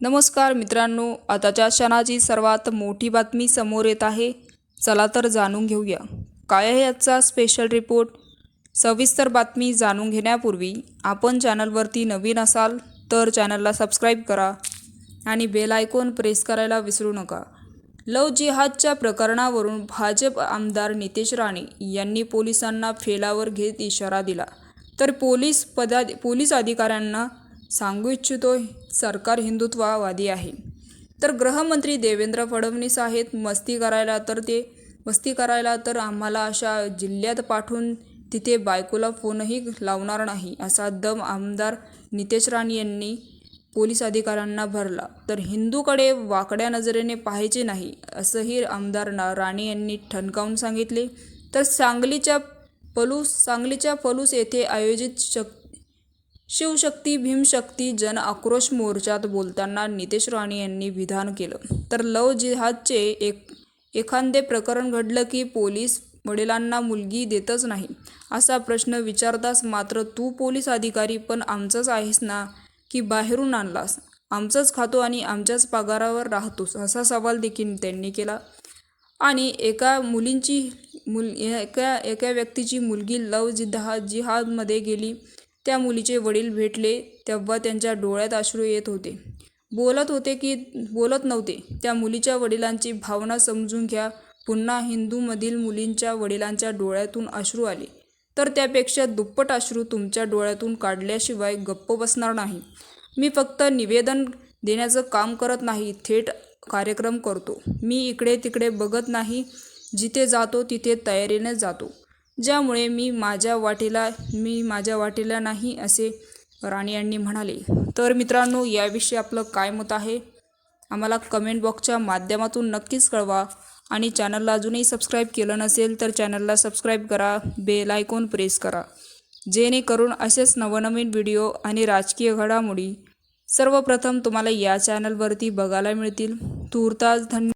नमस्कार मित्रांनो आताच्या क्षणाची सर्वात मोठी बातमी समोर येत आहे. चला तर जाणून घेऊया. काय आहे आजचा स्पेशल रिपोर्ट सविस्तर बातमी जाणून घेण्यापूर्वी आपण चॅनलवरती नवीन असाल तर चॅनलला सबस्क्राईब करा आणि बेल आयकॉन प्रेस करायला विसरू नका. लव जिहादच्या प्रकरणावरून भाजप आमदार नितेश राणे यांनी पोलिसांना फेलावर घेत इशारा दिला. तर पोलीस पदा पोलीस अधिकाऱ्यांना सांगू इच्छितो सरकार हिंदुत्ववादी आहे. तर गृहमंत्री देवेंद्र फडणवीस आहेत मस्ती करायला तर ते मस्ती करायला तर आम्हाला अशा जिल्ह्यात पाठवून तिथे बायकोला फोनही लावणार नाही असा दम आमदार नितेश राणे यांनी पोलीस अधिकाऱ्यांना भरला. तर हिंदूकडे वाकड्या नजरेने पाहायचे नाही असंही आमदार ना राणे यांनी ठणकावून सांगितले. तर सांगलीच्या पलूस सांगलीच्या पलूस येथे आयोजित शक शिवशक्ती भीमशक्ती जन आक्रोश मोर्चात बोलताना नितेश राणे यांनी विधान केलं. तर लव जिहादचे एक एखादे प्रकरण घडलं की पोलीस वडिलांना मुलगी देतच नाही असा प्रश्न विचारतास मात्र तू पोलीस अधिकारी पण आमचंच आहेस ना की बाहेरून आणलास? आमचंच खातो आणि आमच्याच पगारावर राहतोस असा सवाल देखील त्यांनी केला. आणि एका मुलींची मुल एका एका व्यक्तीची मुलगी लव जिहाद जिहादमध्ये गेली. त्या मुलीचे वडील भेटले तेव्हा त्यांच्या डोळ्यात अश्रू येत होते. बोलत होते की बोलत नव्हते. त्या मुलीच्या वडिलांची भावना समजून घ्या. पुन्हा हिंदूमधील मुलींच्या वडिलांच्या डोळ्यातून अश्रू आले. तर त्यापेक्षा दुप्पट अश्रू तुमच्या डोळ्यातून काढल्याशिवाय गप्प बसणार नाही. मी फक्त निवेदन देण्याचं काम करत नाही थेट कार्यक्रम करतो. मी इकडे तिकडे बघत नाही. जिथे जातो तिथे तयारीने जातो. ज्यामुळे मी माझ्या वाटेला मी माझ्या वाटेला नाही असे राणी यांनी म्हणाले. तर मित्रांनो याविषयी आपलं काय मत आहे? आम्हाला कमेंट बॉक्सच्या माध्यमातून नक्कीच कळवा. आणि चॅनलला अजूनही सबस्क्राईब केलं नसेल तर चॅनलला सबस्क्राईब करा. बेल आयकॉन प्रेस करा. जेणेकरून असेच नवनवीन व्हिडिओ आणि राजकीय घडामोडी सर्वप्रथम तुम्हाला या चॅनलवरती बघायला मिळतील. तूर्तास धन्य